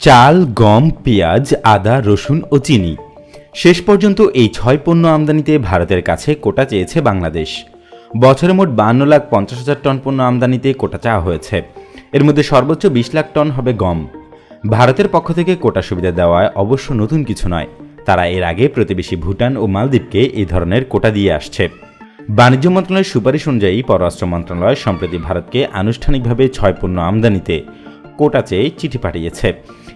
চাল, গম, পেঁয়াজ, আদা, রসুন ও চিনি। শেষ পর্যন্ত এই ছয় পণ্য আমদানিতে ভারতের কাছে কোটা চেয়েছে বাংলাদেশ। বছরে মোট বান্ন লাখ পঞ্চাশ হাজার টন পণ্য আমদানিতে কোটা চাওয়া হয়েছে। এর মধ্যে সর্বোচ্চ বিশ লাখ টন হবে গম। ভারতের পক্ষ থেকে কোটা সুবিধা দেওয়ায় অবশ্য নতুন কিছু নয়। তারা এর আগে প্রতিবেশী ভুটান ও মালদ্বীপকে এই ধরনের কোটা দিয়ে আসছে। বাণিজ্য মন্ত্রণালয়ের সুপারিশ অনুযায়ী পররাষ্ট্র মন্ত্রণালয় সম্প্রতি ভারতকে আনুষ্ঠানিকভাবে ছয় পণ্য আমদানিতে কোটা চেয়ে চিঠি পাঠিয়েছে।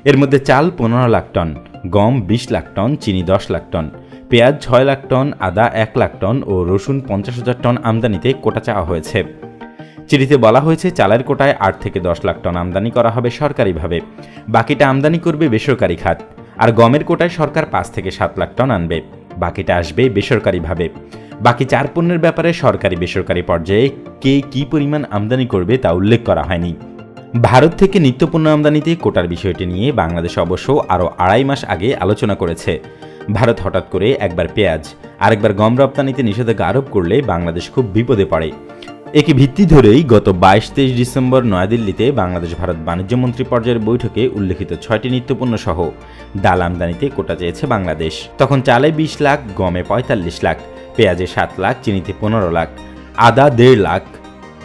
এর মধ্যে চাল পনেরো লাখ টন, গম বিশ লাখ টন, চিনি দশ লাখ টন, পেঁয়াজ ছয় লাখ টন, আদা এক লাখ টন ও রসুন পঞ্চাশ হাজার টন আমদানিতে কোটা চাওয়া হয়েছে। চিঠিতে বলা হয়েছে, চালের কোটায় আট থেকে দশ লাখ টন আমদানি করা হবে সরকারিভাবে। বাকিটা আমদানি করবে বেসরকারি খাত, আর গমের কোটায় সরকার পাঁচ থেকে সাত লাখ টন আনবে। বাকিটা আসবে বেসরকারিভাবে। বাকি চার পণ্যের ব্যাপারে সরকারি বেসরকারি পর্যায়ে কে কী পরিমাণ আমদানি করবে তা উল্লেখ করা হয়নি। ভারত থেকে নিত্যপণ্য আমদানিতে কোটার বিষয়টি নিয়ে বাংলাদেশ অবশ্য আরও আড়াই মাস আগে আলোচনা করেছে। ভারত হঠাৎ করে একবার পেঁয়াজ, আরেকবার গম রপ্তানিতে নিষেধাজ্ঞা আরোপ করলে বাংলাদেশ খুব বিপদে পড়ে। একে ভিত্তি ধরেই গত বাইশ তেইশ ডিসেম্বর নয়াদিল্লিতে বাংলাদেশ ভারত বাণিজ্য মন্ত্রী পর্যায়ের বৈঠকে উল্লেখিত ছয়টি নিত্যপণ্য সহ ডাল আমদানিতে কোটা চেয়েছে বাংলাদেশ। তখন চালে বিশ লাখ, গমে পঁয়তাল্লিশ লাখ, পেঁয়াজে সাত লাখ, চিনিতে পনেরো লাখ, আদা দেড় লাখ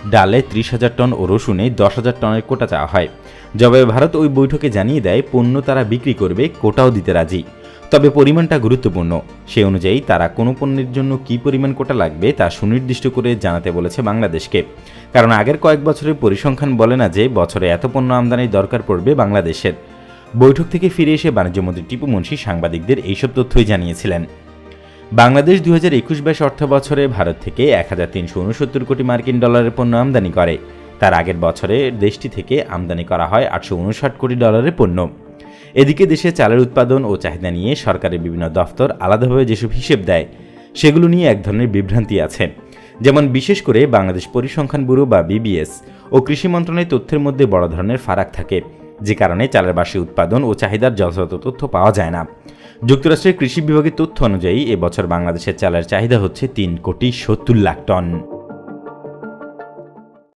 ডালে ত্রিশ হাজার টন ও রসুনে দশ হাজার টনের কোটা চাওয়া হয়। জবাবে ভারত ওই বৈঠকে জানিয়ে দেয়, পণ্য তারা বিক্রি করবে, কোটাও দিতে রাজি। তবে পরিমাণটা গুরুত্বপূর্ণ। সে অনুযায়ী তারা কোনো পণ্যের জন্য কী পরিমাণ কোটা লাগবে তা সুনির্দিষ্ট করে জানাতে বলেছে বাংলাদেশকে। কারণ আগের কয়েক বছরের পরিসংখ্যান বলে না যে বছরে এত পণ্য আমদানির দরকার পড়বে বাংলাদেশের। বৈঠক থেকে ফিরে এসে বাণিজ্যমন্ত্রী টিপু মুন্সি সাংবাদিকদের এইসব তথ্যই জানিয়েছিলেন। বাংলাদেশ দুই হাজার একুশ বাইশ অর্থ বছরে ভারত থেকে এক হাজার তিনশো উনসত্তর কোটি মার্কিন ডলারের পণ্য আমদানি করে। তার আগের বছরে দেশটি থেকে আমদানি করা হয় আটশো উনষাট কোটি ডলারের পণ্য। এদিকে দেশে চালের উৎপাদন ও চাহিদা নিয়ে সরকারের বিভিন্ন দফতর আলাদাভাবে যেসব হিসেব দেয়, সেগুলো নিয়ে এক ধরনের বিভ্রান্তি আছে। যেমন বিশেষ করে বাংলাদেশ পরিসংখ্যান ব্যুরো বা বিবিএস ও কৃষি মন্ত্রণালয়ের তথ্যের মধ্যে বড় ধরনের ফারাক থাকে, যে কারণে চালের বার্ষিক উৎপাদন ও চাহিদার যথাযথ তথ্য পাওয়া যায় না। যুক্তরাষ্ট্রের কৃষি বিভাগের তথ্য অনুযায়ী, এবছর বাংলাদেশের চালের চাহিদা হচ্ছে তিন কোটি সত্তর লাখ টন।